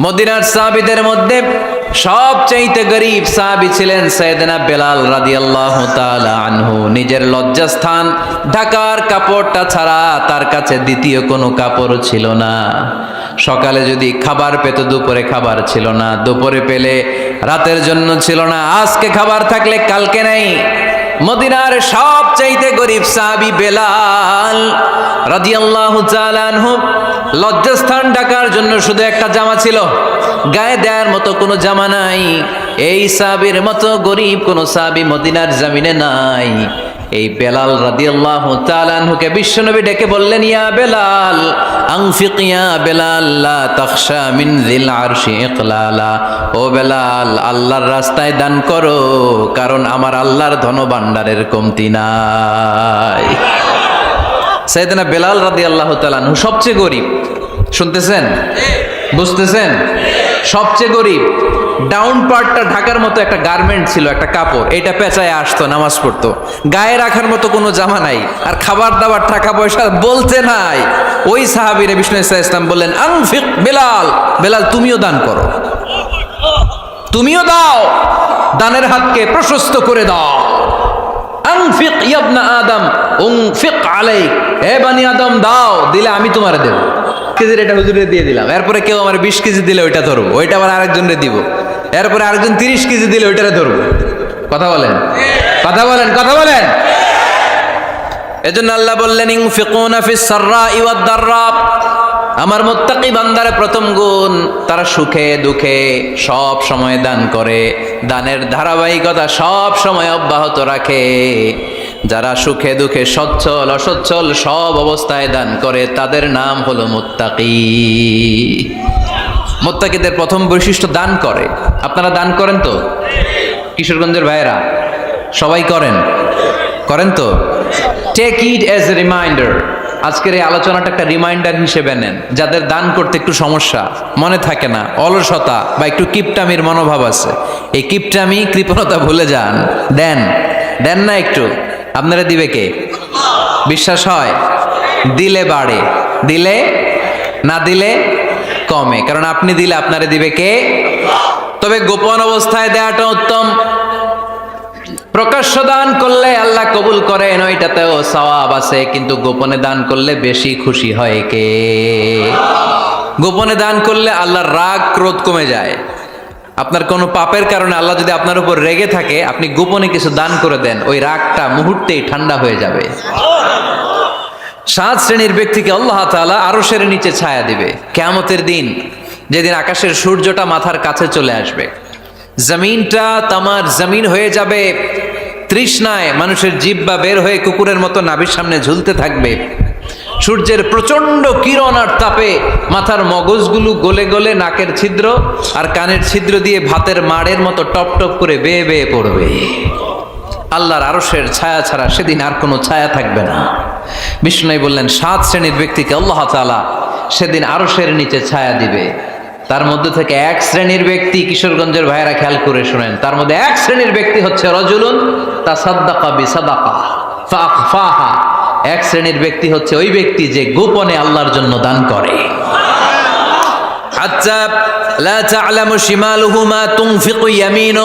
মদিনার সাহাবিদের মধ্যে সবচাইতে গরিব সাহাবি ছিলেন সৈয়দনা বেলাল রাদিয়াল্লাহু তাআলা আনহু। নিজের লজ্জাস্থান, ঢাকার কাপড়টা ছাড়া তার কাছে দ্বিতীয় কোনো কাপড় ছিল না। সকালে যদি খাবার পেত, দুপুরে খাবার ছিল না। দুপুরে পেলে রাতের জন্য ছিল না। আজকে খাবার থাকলে কালকে নেই। মদিনার সব চাইতে গরিব সাহাবি বেলাল রাদিয়াল্লাহু তাআলা আনহু লজ্জাস্থান ঢাকার জন্য শুধু একটা জামা ছিল। গায়ে দেওয়ার মতো কোনো জামা নাই। এই সাবির মতো গরিব কোনো সাবি মদিনার জামিনে নাই। এই বেলাল রাদিয়াল্লাহু তাআলা আনহুকে বিশ্বনবী ডেকে বললেন, ইয়া বেলাল আনফিক ইয়া বেলাল, লা তাখশা মিন যিল আরশি ইকলালা। ও বেলাল, আল্লাহর রাস্তায় দান করো, কারণ আমার আল্লাহর ধনভাণ্ডারের কমতি নাই। সাইদানা বেলাল রাদি আল্লাহ তালানহু সবচেয়ে গরিব। শুনতেছেন? বুঝতেছেন? সবচেয়ে গরিব। ডাউন পার্টটা ঢাকার মতো একটা গার্মেন্ট ছিল, একটা কাপড়। এটা পেঁচায় আসতো, নামাজ পড়তো। গায়ে রাখার মতো কোনো জামা নাই, আর খাবার দাবার টাকা পয়সা বলতে নাই। ওই সাহাবিরে বিষ্ণু ইসলাম বললেন, আনফিক বেলাল বেলাল, তুমিও দান করো। তুমিও দাও। দানের হাতকে প্রশস্ত করে দাও। আনফিক ইয়াবনা আদম, উনফিক আলাইক। হে বানি আদম, দাও, দিলে আমি তোমারে দেব। কেজির এটা হুজুরে দিয়ে দিলাম। এরপরে কেউ আমার বিশ কেজি দিলে ওইটা ধরবো, ওইটা আবার আরেকজনরে দিব। এরপরে আরেকজন তিরিশ কেজি দিলে ওইটারে ধরবো। কথা বলেন? কথা বলেন কথা বলেন। এজন্য আল্লাহ বললেন ইনফিকুনা ফিস দাররা আমার মুত্তাকি বান্দারে প্রথম গুণ, তারা সুখে দুঃখে সব সময় দান করে। দানের ধারাবাহিকতা সব সময় অব্যাহত রাখে। যারা সুখে দুঃখে সচ্ছল, অসচ্ছল সব অবস্থায় দান করে, তাদের নাম হলো মুত্তাকি। মোত্তাকিদের প্রথম বৈশিষ্ট্য দান করে। আপনারা দান করেন তো? কিশোরগঞ্জের ভাইয়েরা, সবাই করেন। করেন তো? Take it as a reminder আজকের এই আলোচনাটা একটা রিমাইন্ডার হিসেবে নেন। যাদের দান করতে একটু সমস্যা, মনে থাকে না, অলসতা বা একটু কিপটামির মনোভাব আছে। এই কিপটামি, কৃপণতা ভুলে যান। দেন দেন না একটু। আপনারা দিবে কে? বিশ্বাস হয়? দিলে বাড়ে। দিলে? না দিলে? কমে। কারণ আপনি দিলে আপনারে দিবে কে? তবে গোপন অবস্থায় দেওয়াটা উত্তম। প্রকাশ্য দান করলে আল্লাহ কবুল করেন, ওইটাতেও সওয়াব আছে, কিন্তু গোপনে দান করলে বেশি খুশি হয় কে? গোপনে দান করলে আল্লাহর রাগ ক্রোধ কমে যায়। আপনার কোনো পাপের কারণে আল্লাহ যদি আপনার উপর রেগে থাকে, আপনি গোপনে কিছু দান করে দেন, ওই রাগটা মুহূর্তেই ঠান্ডা হয়ে যাবে। সাত শ্রেণির ব্যক্তিকে আল্লাহ তাআলা আরও সের নিচে ছায়া দিবে। কেয়ামতের দিন যেদিন আকাশের সূর্যটা মাথার কাছে চলে আসবে। জমিনটা তামার জমিন হয়ে যাবে। তৃষ্ণায় মানুষের জিব্বা বের হয়ে কুকুরের মতো নাভির সামনে ঝুলতে থাকবে। সূর্যের প্রচণ্ড কিরণ আর তাপে মাথার মগজগুলো গলে গলে নাকের ছিদ্র আর কানের ছিদ্র দিয়ে ভাতের মাড়ের মতো টপ টপ করে বেয়ে বেয়ে পড়বে। আল্লাহর আরশের ছায়া ছাড়া সেদিন আর কোনো ছায়া থাকবে না। বিষ্ণু বললেন, সাত শ্রেণির ব্যক্তিকে আল্লাহ তাআলা সেদিন আরশের নিচে ছায়া দিবে। তার মধ্যে থেকে এক শ্রেণির ব্যক্তি কিশোরগঞ্জের ভাইয়েরা খেয়াল করে শুনেন, তার মধ্যে এক শ্রেণির ব্যক্তি হচ্ছে রজুলুন তা সাদ্দাকা বিসাদাকা ফাহা এক শ্রেণির ব্যক্তি হচ্ছে ওই ব্যক্তি যে গোপনে আল্লাহর জন্য দান করে। আচ্ছা লা তা'লামু শিমালুহু মা তুনফিকু ইয়ামিনু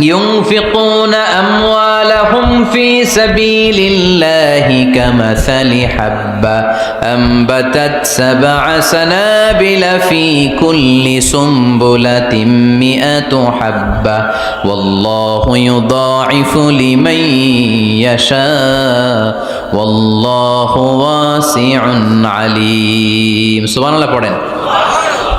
ينفقون أموالهم في سبيل الله كمثل حبة أنبتت سبع سنابل في كل سنبلة مئة حبة والله يضاعف لمن يشاء والله واسع عليم سبحان الله পড়েন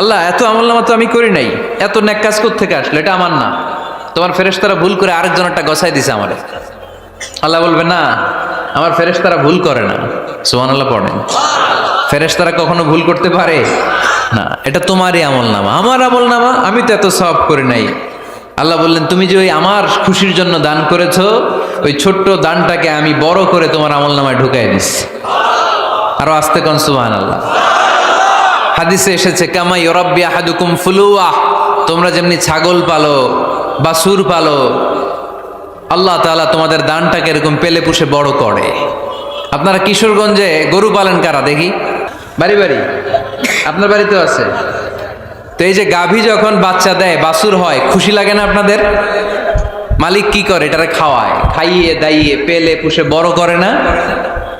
আল্লাহ, এত আমল নামা তো আমি করি নাই। এত ন্যাক কাজ থেকে আসলো? এটা আমার না। তোমার ফেরেশতারা ভুল করে আরেকজনেরটা গসাই দিছে আমারে। আল্লাহ বলবে, না, আমার ফেরেশতারা ভুল করে না। সুহান আল্লাহ পড়েন ফেরেশতারা কখনো ভুল করতে পারে? না, এটা তোমারই আমল নামা। আমার আমল নামা, আমি তো এত সব করি নাই। আল্লাহ বললেন, তুমি যে ওই আমার খুশির জন্য দান করেছ, ওই ছোট্ট দানটাকে আমি বড় করে তোমার আমল নামায় ঢুকাই দিস আরও আস্তে কন সুবাহান আল্লাহ হাদিসে এসেছে, কামা ইরব্বি আহাদুকুম ফুলুয়া তোমরা যেমনি ছাগল পালো বাসুর পালো, আল্লাহ তাআলা তোমাদের দানটাকে এরকম পেলে পুষে বড় করে। আপনারা কিশোরগঞ্জে গরু পালেন কারা দেখি? বাড়ি বাড়ি। আপনার বাড়িতেও আছে? তো এই যে গাভী যখন বাচ্চা দেয় বাসুর হয়, খুশি লাগে না আপনাদের? মালিক কি করে? এটারে খাওয়ায়, খাইয়ে, দাইয়ে, পেলে, পুষে বড় করে না?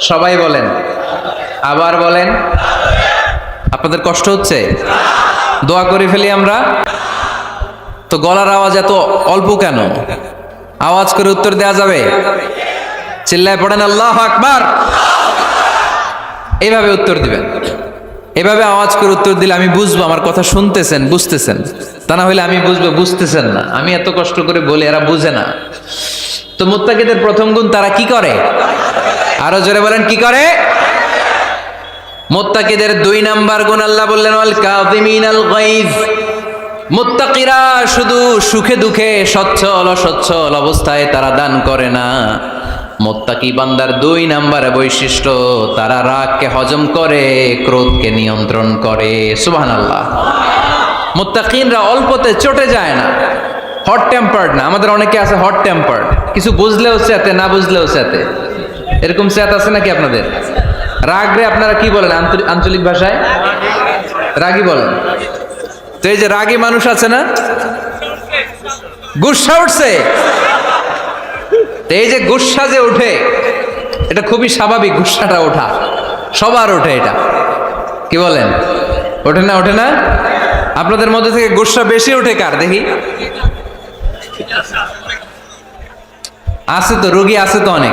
সবাই বলেন। আবার বলেন। আপনাদের কষ্ট হচ্ছে? দোয়া করে ফেলি আমরা। তো গলার আওয়াজ এত অল্প কেন? আওয়াজ করে উত্তর দেওয়া যাবে? চিল্লায় পড়েন, আল্লাহ আকবার। এইভাবে উত্তর দিবেন। এভাবে আওয়াজ করে উত্তর দিলে আমি বুঝব, আমার কথা শুনতেছেন, বুঝতেছেন। তা না হলে আমি বুঝব, বুঝতেছেন না। আমি এত কষ্ট করে বলি, এরা বুঝে না। তো মুত্তাকিদের প্রথম গুণ তারা কি করে? আরও জোরে বলেন, কি করে? মোত্তাকিদের দুই নাম্বার গুণ আল্লাহ বললেন, ওয়াল কাযিমিনাল গাইজ। মুত্তাকিরা শুধু সুখে দুঃখে সচ্ছল অসচ্ছল অবস্থায় তারা দান করে না। মোত্তাকি বান্দার দুই নাম্বার বৈশিষ্ট্য, তারা রাগকে হজম করে, ক্রোধকে নিয়ন্ত্রণ করে। সুবহান আল্লাহ মোত্তাকিনরা অল্পতে চটে যায় না হট টেম্পার্ড না। আমাদের অনেকে আছে হট টেম্পার্ড কিছু বুঝলেও চেতে না বুঝলেও চেতে এরকম চেত আছে নাকি আপনাদের? রাগ রে, আপনারা কি বলেন আঞ্চলিক ভাষায়? রাগই বলেন। তো এই যে রাগী মানুষ আছে না? গুসা উঠছে। এই যে গুসা যে ওঠে, এটা খুবই স্বাভাবিক গুসাটা ওঠা। সবার ওঠে এটা। কি বলেন? ওঠে না ওঠে না? আপনাদের মধ্যে থেকে গুসা বেশি ওঠে কার? দেখি। আছে তো, রুগী আছে তো অনেক।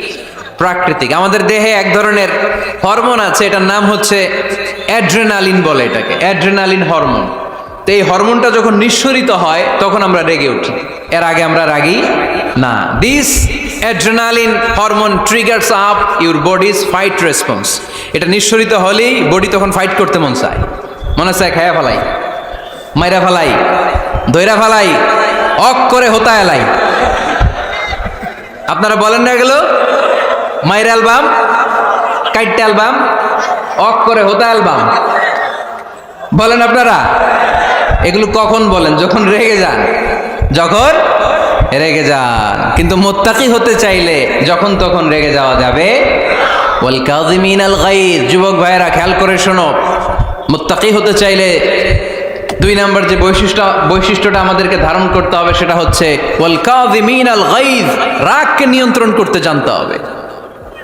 প্রাকৃতিক। আমাদের দেহে এক ধরনের হরমোন আছে, এটার নাম হচ্ছে অ্যাড্রেনালিন বলে এটাকে, অ্যাড্রেনালিন হরমোন। তো এই হরমোনটা যখন নিঃসরিত হয়, তখন আমরা রেগে উঠি। এর আগে আমরা রাগি না। This adrenaline hormone triggers up your body's fight response এটা নিঃসরিত হলেই বডি তখন ফাইট করতে মন চায়। মনে চায় খায়া ফেলাই, মাইরা ফেলাই, দইরা ফেলাই, অক করে হোতা এলাই আপনারা বলেন না এগুলো? মাইর অ্যালবাম কাইট অ্যালবাম, অক করে হোতা অ্যালবাম। বলেন আপনারা, এগুলো কখন বলেন? যখন রেগে যান। যখন রেগে যান। কিন্তু মোত্তাকি হতে চাইলে যখন তখন রেগে যাওয়া যাবে। ওয়াল কাযিমিন আল গাইজ যুবক ভাইয়েরা খেয়াল করে শোনো। মোত্তাকি হতে চাইলে দুই নম্বর যে বৈশিষ্ট্য, বৈশিষ্ট্যটা আমাদেরকে ধারণ করতে হবে সেটা হচ্ছে, ওয়াল কাযিমিন আল গাইজ রাগকে নিয়ন্ত্রণ করতে জানতে হবে।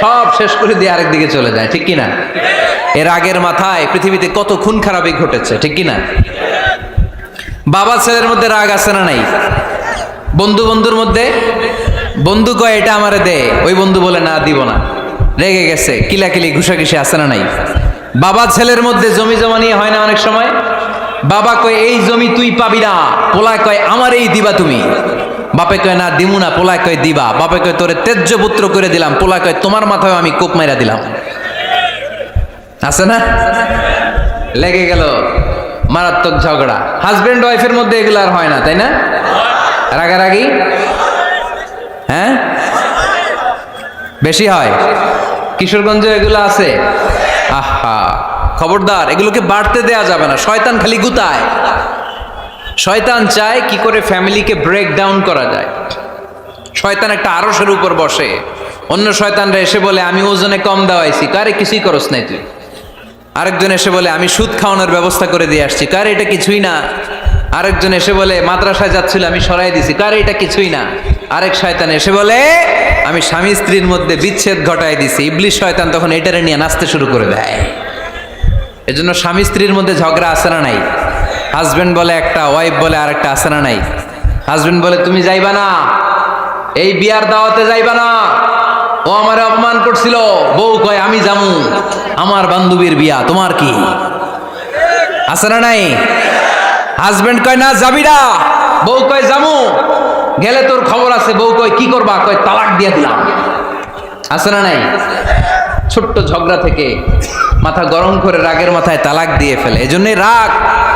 সব শেষ করে দিয়ে আরেক দিকে চলে যায়, ঠিক কিনা? এর আগের মাথায় পৃথিবীতে কত খুন খারাপই ঘটেছে, ঠিক কিনা? বাবা ছেলের মধ্যে রাগ আছে না নাই? বন্ধু বন্ধুর মধ্যে? বন্ধু কয়, এটা আমারে দে। ওই বন্ধু বলে, না, দিব না। রেগে গেছে, কিলাকিলি, ঘুষাঘুষি আছে না নাই? বাবা ছেলের মধ্যে জমি জমা নিয়ে হয় না অনেক সময়? বাবা কয়, এই জমি তুই পাবি না। পোলা কয় আমার এই দিবা তুমি। বাপে কয়, না, দিমু না, পোলায় কয়, দিবা। বাপে কয়, তোরে তেজ্য পুত্র করে দিলাম। পোলা কয়, তোমার মাথায় আমি কোপ মাইরা দিলাম। আছে না? লেগে গেল মারাত্মক ঝগড়া। হাজবেন্ড ওয়াইফের মধ্যে এগুলো আর হয় না, তাই না? রাগারাগি? হ্যাঁ? বেশি হয়? কিশোরগঞ্জে এগুলো আছে? আহা! খবরদার, এগুলোকে বাড়তে দেয়া যাবে না, শয়তান খালি গুতায়। শয়তান চায় কি করে ফ্যামিলিকে ব্রেক ডাউন করা যায়। শয়তান একটা আরসের উপর বসে। অন্য শয়তানরা এসে বলে, আমি ওজনে কম দেওয়াইছি। কারে কিছুই করস নাই তুই। আরেকজন এসে বলে, আমি সুদ খাওয়ানোর ব্যবস্থা করে দিয়ে আসছি। কার এটা কিছুই না। আরেকজন এসে বলে, মাদ্রাসায় যাচ্ছিল, আমি সরাই দিছি। কার এটা কিছুই না। আরেক শয়তান এসে বলে, আমি স্বামী স্ত্রীর মধ্যে বিচ্ছেদ ঘটায় দিছি। ইবলিশ শয়তান তখন এটারে নিয়ে নাচতে শুরু করে দেয়। এজন্য স্বামী স্ত্রীর মধ্যে ঝগড়া আসে না নাই? হাজবেন্ড বলে একটা ওয়াইফ বলে আর একটা আসে না নাই? হাজবেন্ড বলে, তুমি যাইবা না। এই বিয়ার দাওয়াতে যাইবা না। ও আমার অপমান করছিল। বউ কয়, আমি জামু আমার বান্ধবীর বিয়া, তোমার কি? আছে না নাই? হাজবেন্ড কয়, না, যাবি না। বউ কয় জামু গেলে তোর খবর আছে। বউ কয়, কি করবা? কয়, তালাক দিয়ে দিলাম। আছে না নাই? ছোট্ট ঝগড়া থেকে মাথা গরম করে রাগের মাথায় তালাক দিয়ে ফেলে। এজন্য রাগ।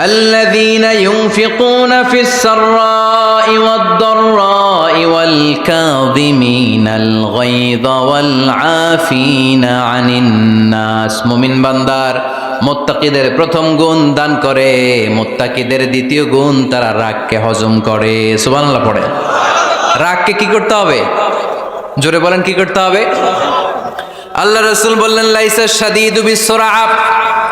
الذين ينفقون في السراء والضراء والكاظمين الغيظ والعافين عن الناس মুমিন বান্দার মোত্তাকিদের প্রথম গুণ দান করে মোত্তাকিদের দ্বিতীয় গুণ তারা রাগকে হজম করে সুবহানাল্লাহ পড়ে রাগকে কি করতে হবে জোরে বলেন কি করতে হবে আল্লাহ রসুল বললেন লাইসা সাদিদু বিসরাআব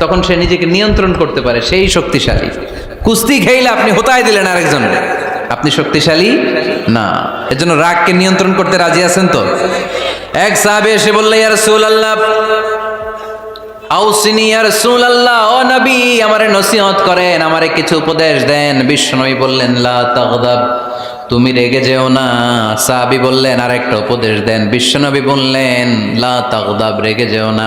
তখন সে নিজেকে নিয়ন্ত্রণ করতে পারে, সেই শক্তিশালী। কুস্তি খেইলে আপনি হোতায় দিলেন আরেকজন আপনি শক্তিশালী? না। এর জন্য রাগকে নিয়ন্ত্রণ করতে রাজি আছেন তো? এক সাহাবে এসে বললে ইয়ার সুল আল্লাহ আমারে নসিহত করেন, আমারে কিছু উপদেশ দেন। বিষ্ণুই বললেন, লা তাগদাব, তুমি রেগে যেও না। সাহাবী বললেন, আরেকটা উপদেশ দেন। বিশ্বনবী বললেন, লা তাগদাব, রেগে যেও না।